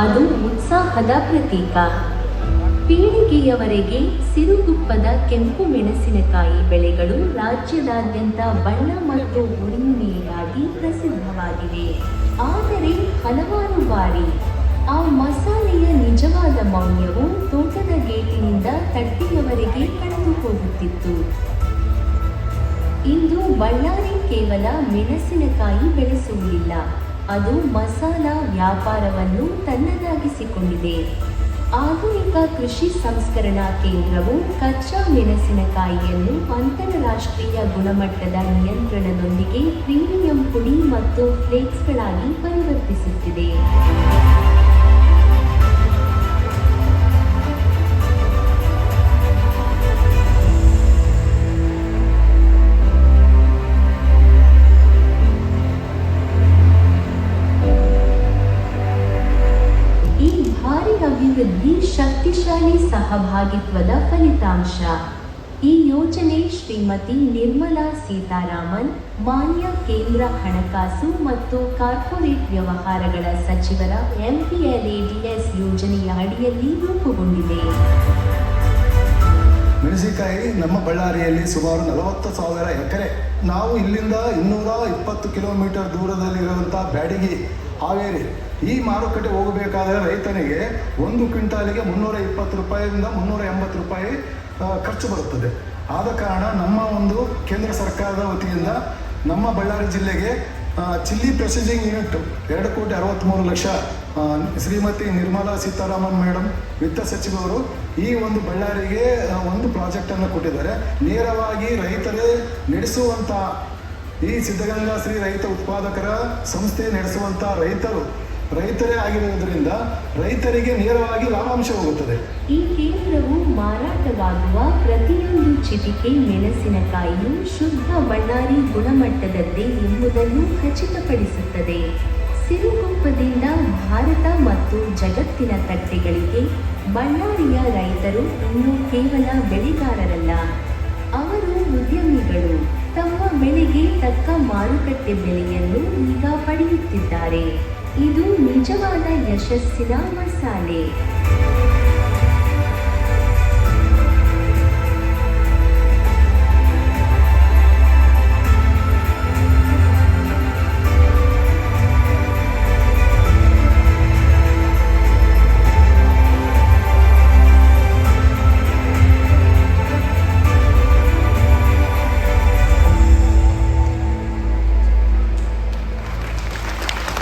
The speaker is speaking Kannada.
ಅದು ಉತ್ಸಾಹದ ಪ್ರತೀಕ. ಪೀಳಿಗೆಯವರೆಗೆ ಸಿರುಗುಪ್ಪದ ಕೆಂಪು ಮೆಣಸಿನಕಾಯಿ ಬೆಳೆಗಳು ರಾಜ್ಯದಾದ್ಯಂತ ಬಣ್ಣ ಮತ್ತು ಉಳುಮೆಯಾಗಿ ಪ್ರಸಿದ್ಧವಾಗಿವೆ. ಆದರೆ ಹಲವಾರು ಬಾರಿ ಆ ಮಸಾಲೆಯ ನಿಜವಾದ ಮೌಲ್ಯವು ತೋಟದ ಗೇಟಿನಿಂದ ತಟ್ಟಿಯವರೆಗೆ ಕಳೆದು ಹೋಗುತ್ತಿತ್ತು. ಇಂದು ಬಳ್ಳಾರಿ ಕೇವಲ ಮೆಣಸಿನಕಾಯಿ ಬೆಳೆಸುವುದಿಲ್ಲ. ಅದು ಮಸಾಲಾ ವ್ಯಾಪಾರವನ್ನು ತನ್ನದಾಗಿಸಿಕೊಂಡಿದೆ. ಆಧುನಿಕ ಕೃಷಿ ಸಂಸ್ಕರಣಾ ಕೇಂದ್ರವು ಕಚ್ಚಾ ಮೆಣಸಿನಕಾಯಿಯನ್ನು ಅಂತಾರಾಷ್ಟ್ರೀಯ ಗುಣಮಟ್ಟದ ನಿಯಂತ್ರಣದೊಂದಿಗೆ ಪ್ರೀಮಿಯಂ ಪುಡಿ ಮತ್ತು ಫ್ಲೇಕ್ಸ್ಗಳಾಗಿ ಪರಿವರ್ತಿಸುತ್ತಿದೆ. ಅಭಿವೃದ್ಧಿ ಶಕ್ತಿಶಾಲಿ ಸಹಭಾಗಿತ್ವದ ಫಲಿತಾಂಶ. ಈ ಯೋಜನೆ ಶ್ರೀಮತಿ ನಿರ್ಮಲಾ ಸೀತಾರಾಮನ್, ಮಾನ್ಯ ಕೇಂದ್ರ ಹಣಕಾಸು ಮತ್ತು ಕಾರ್ಪೊರೇಟ್ ವ್ಯವಹಾರಗಳ ಸಚಿವರ ಎಂಪಿಎಲ್ಎಡಿಎಸ್ ಯೋಜನೆಯ ಅಡಿಯಲ್ಲಿ ರೂಪುಗೊಂಡಿದೆ. ಮೆಣಸಿನಕಾಯಿ ನಮ್ಮ ಬಳ್ಳಾರಿಯಲ್ಲಿ ಸುಮಾರು ನಲವತ್ತು ಸಾವಿರ ಎಕರೆ. ನಾವು ಇಲ್ಲಿಂದ ಇನ್ನೂರ ಇಪ್ಪತ್ತು ಕಿಲೋಮೀಟರ್ ದೂರದಲ್ಲಿರುವಂಥ ಬ್ಯಾಡಗಿ ಹಾವೇರಿ. ಈ ಮಾರುಕಟ್ಟೆ ಹೋಗಬೇಕಾದರೆ ರೈತನಿಗೆ ಒಂದು ಕ್ವಿಂಟಾಲಿಗೆ ಮುನ್ನೂರ ಇಪ್ಪತ್ತು ರೂಪಾಯಿಯಿಂದ ಮುನ್ನೂರ ಎಂಬತ್ತು ರೂಪಾಯಿ ಖರ್ಚು ಬರುತ್ತದೆ. ಆದ ಕಾರಣ ನಮ್ಮ ಒಂದು ಕೇಂದ್ರ ಸರ್ಕಾರದ ವತಿಯಿಂದ ನಮ್ಮ ಬಳ್ಳಾರಿ ಜಿಲ್ಲೆಗೆ ಚಿಲ್ಲಿ ಪ್ರೊಸೆಸಿಂಗ್ ಯೂನಿಟ್ ಎರಡು ಕೋಟಿ ಅರವತ್ತ್ಮೂರು ಲಕ್ಷ ಶ್ರೀಮತಿ ನಿರ್ಮಲಾ ಸೀತಾರಾಮನ್ ಮೇಡಮ್ ವಿತ್ತ ಸಚಿವರು ಈ ಒಂದು ಬಳ್ಳಾರಿಗೆ ಒಂದು ಪ್ರಾಜೆಕ್ಟನ್ನು ಕೊಟ್ಟಿದ್ದಾರೆ. ನೇರವಾಗಿ ರೈತರೇ ನಡೆಸುವಂಥ ಈ ಸಿದ್ಧಗಂಗಾ ಶ್ರೀ ರೈತ ಉತ್ಪಾದಕರ ಸಂಸ್ಥೆ ನಡೆಸುವಂಥ ರೈತರು, ರೈತರೇ ಆಗಿರುವುದರಿಂದ ರೈತರಿಗೆ ನೇರವಾಗಿ ಲಾಭಾಂಶ ಹೋಗುತ್ತದೆ. ಈ ಕೇಂದ್ರವು ಮಾರಾಟವಾಗುವ ಪ್ರತಿಯೊಂದು ಚಿಟಿಕೆ ಮೆಣಸಿನಕಾಯಿಯು ಶುದ್ಧ ಬಳ್ಳಾರಿ ಗುಣಮಟ್ಟದದ್ದೇ ಎಂಬುದನ್ನು ಖಚಿತಪಡಿಸುತ್ತದೆ. ಸಿರುಗುಪ್ಪದಿಂದ ಭಾರತ ಮತ್ತು ಜಗತ್ತಿನ ತಟ್ಟೆಗಳಿಗೆ ಬಳ್ಳಾರಿಯ ರೈತರು ಇನ್ನು ಕೇವಲ ಬೆಳೆಗಾರರಲ್ಲ. ಅವರು ಉದ್ಯಮಿಗಳು. ತಮ್ಮ ಬೆಳೆಗೆ ತಕ್ಕ ಮಾರುಕಟ್ಟೆ ಬೆಲೆಯನ್ನು ಈಗ ಪಡೆಯುತ್ತಿದ್ದಾರೆ. ಇದು ನಿಜವಾದ ಯಶಸ್ಸಿನ ಮಸಾಲೆ.